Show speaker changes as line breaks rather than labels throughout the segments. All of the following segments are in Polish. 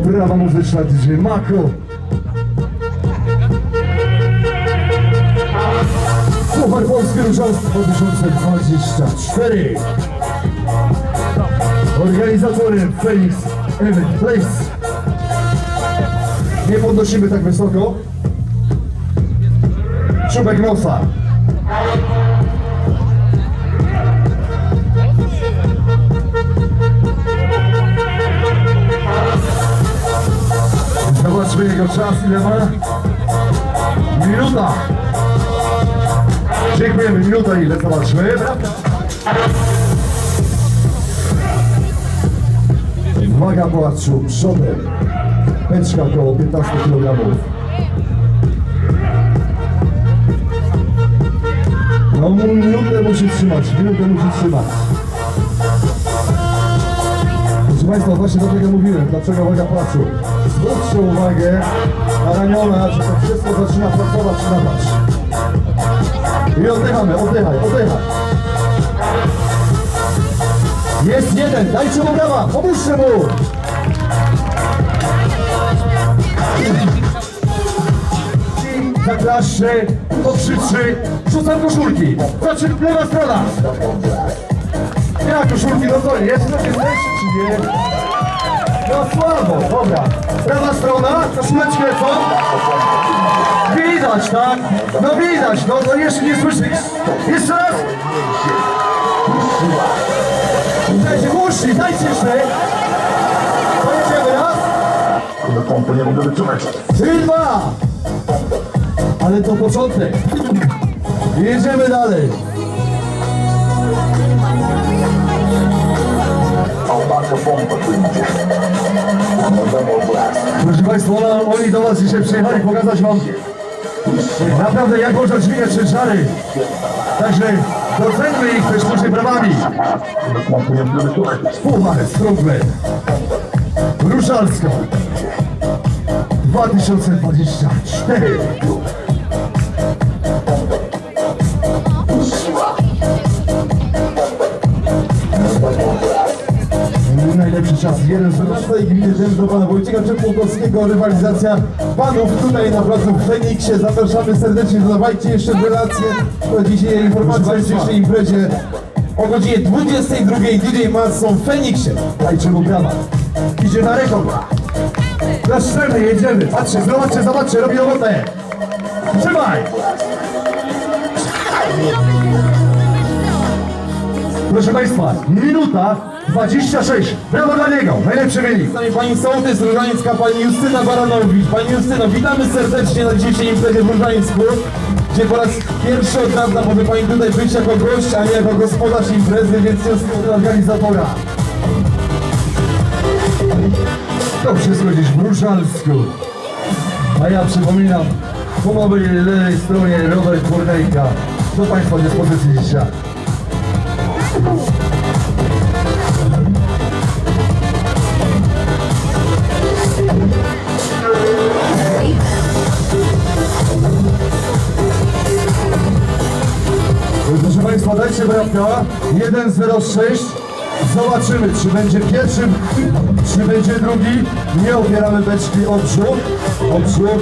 Oprawa muzyczna DJ Mako. Puchar Polski Różalstwo 2024. Organizatorem Felix Event Place. Nie podnosimy tak wysoko. Czubek nosa. Jego czas, ile ma. Minuta. Dziękujemy, minuta ile zobaczmy. Waga płaczu przodem. Pęczka około 15 kg. No minutę musi trzymać, minutę musi trzymać. Proszę Państwa, właśnie do tego mówiłem, dlaczego waga płaczu. Zwróćcie uwagę na ramiona, że to wszystko zaczyna pracować na was. I oddychamy, oddychaj, oddychaj. Jest jeden, dajcie mu brawa, pomóżcie mu! Zaklaszczy, pokrzyczy, rzucam koszulki. Znaczy lewa strona. Ja koszulki, no co, jest coś jesteście czy nie? No słabo, dobra. Prawa strona, koszuleczki lecą. Widać, tak? No widać, no to jeszcze nie słyszy. Jeszcze raz. Dajcie głośniej, dajcie jeszcze. Pojedziemy raz.
Do pompy nie mogę wytrzymać.
Trzy, dwa. Ale to początek. Jedziemy dalej. Proszę Państwa, oni do Was dzisiaj przyjechali pokazać Wam naprawdę jak można dźwigać ciężary. Także doceńmy ich też
mogę wytrzymać.
Puchar Strongman. Ruszalska. 2024. Najlepszy czas, jeden z
Tutaj gminy Dęb do pana Wojciecha Czepłukowskiego, rywalizacja panów tutaj na placu w Feniksie. Zapraszamy serdecznie, dodawajcie jeszcze relacje o dzisiejszej informacji o dzisiejszej imprezie. O godzinie 22 DJ Mas są w Feniksie.
Dajcie mu brawa. Idzie na rekord. Na szczerze jedziemy. Patrzcie, zobaczcie, zobaczcie, robi robotę. Trzymaj. Proszę Państwa, minuta 26. Brawo dla niego. Najlepszy wynik.
Z nami pani sołtys Różańska, pani Justyna Baranowicz. Pani Justyno, witamy serdecznie na dzisiejszej imprezie w Różańsku, gdzie po raz pierwszy od dawna może pani tutaj być jako gość, a nie jako gospodarz imprezy, więc jest
organizatora. To wszystko gdzieś w Różalsku. A ja przypominam, po mojej lewej stronie Robert Burdejka. Do Państwa dyspozycji dzisiaj. Proszę Państwa, dajcie brawka. 106. Zobaczymy, czy będzie pierwszy, czy będzie drugi. Nie opieramy beczki od brzuch. Od brzuch.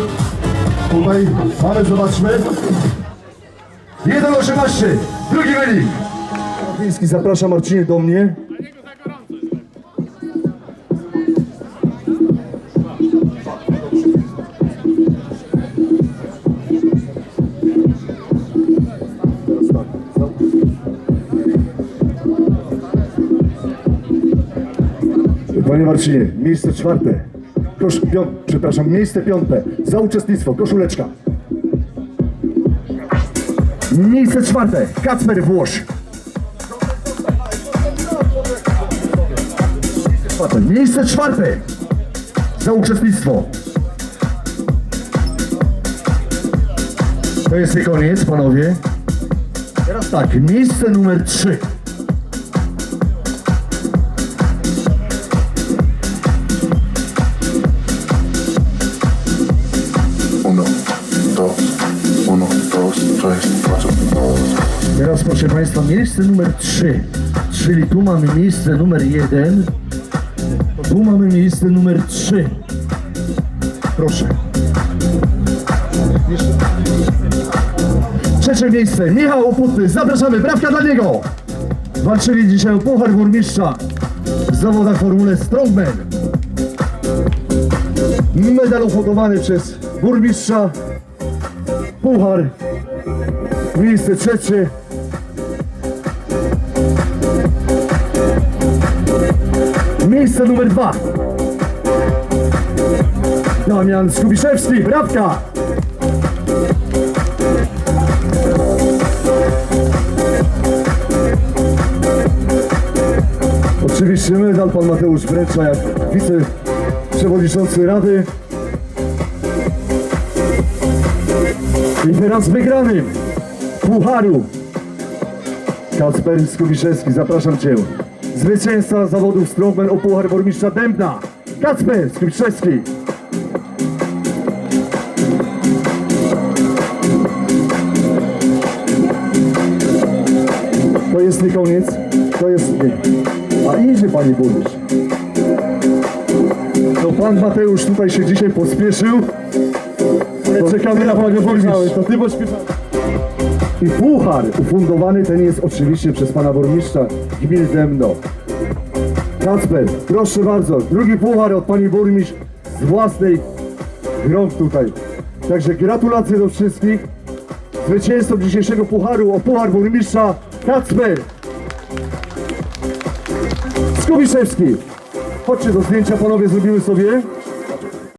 Tutaj mamy, zobaczmy. 1,18. Drugi wynik. Wiński zaprasza Marcinie do mnie. Panie Marcinie, miejsce czwarte. Kosz, pią, przepraszam, miejsce piąte. Za uczestnictwo, koszuleczka. Miejsce czwarte, Kacper Włosz. Miejsce czwarte. Za uczestnictwo. To jest nie koniec, panowie. Teraz tak, miejsce numer trzy.
Uno, dos, uno, dos, tres, cuatro, dos.
Teraz proszę Państwa, miejsce numer 3, czyli tu mamy miejsce numer 1, tu mamy miejsce numer 3. Proszę. Trzecie miejsce, Michał Oputny, zapraszamy, brawka dla niego! Walczyli dzisiaj o Puchar Burmistrza w zawodach formule Strongman. Medal ufundowany przez burmistrza. Puchar. Miejsce trzecie. Miejsce numer dwa. Damian Skubiszewski, brawka. Oczywiście medal pan Mateusz wręcza jak wiceprzewodniczący Rady. I teraz wygranym Pucharu Kacper Skubiszewski, zapraszam Cię. Zwycięzca zawodów Strongman o Puchar Burmistrza Dębna. Kacper Skubiszewski. To jest nie koniec, to jest nie. A idzie Panie Burmistrz. No Pan Mateusz tutaj się dzisiaj pospieszył. Ale czekamy na Panią Burmistrz.
To ty pośpieszałeś.
I puchar ufundowany ten jest oczywiście przez pana burmistrza gminy Dębno. Kacper, proszę bardzo, drugi puchar od pani burmistrz z własnej rąk tutaj. Także gratulacje do wszystkich. Zwycięzcą dzisiejszego pucharu o puchar burmistrza Kacper. Skubiszewski. Chodźcie do zdjęcia panowie, zrobimy sobie.